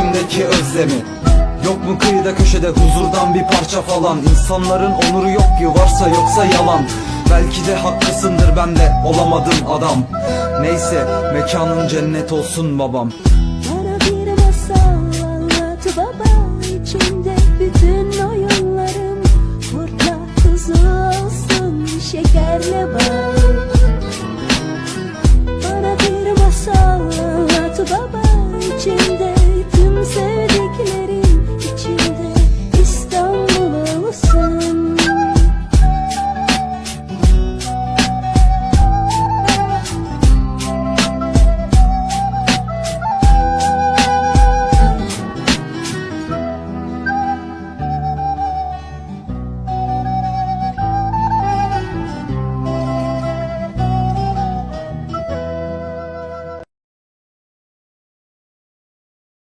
içimdeki özlemi. Yok mu kıyıda köşede huzurdan bir parça falan? İnsanların onuru yok ki varsa yoksa yalan. Belki de haklısındır ben de olamadım adam. Neyse mekanın cennet olsun babam. Bana bir masal anlat baba içinde bütün oyunlarım Kurtla tuzu olsun şekerle bal Bana bir masal anlat baba içinde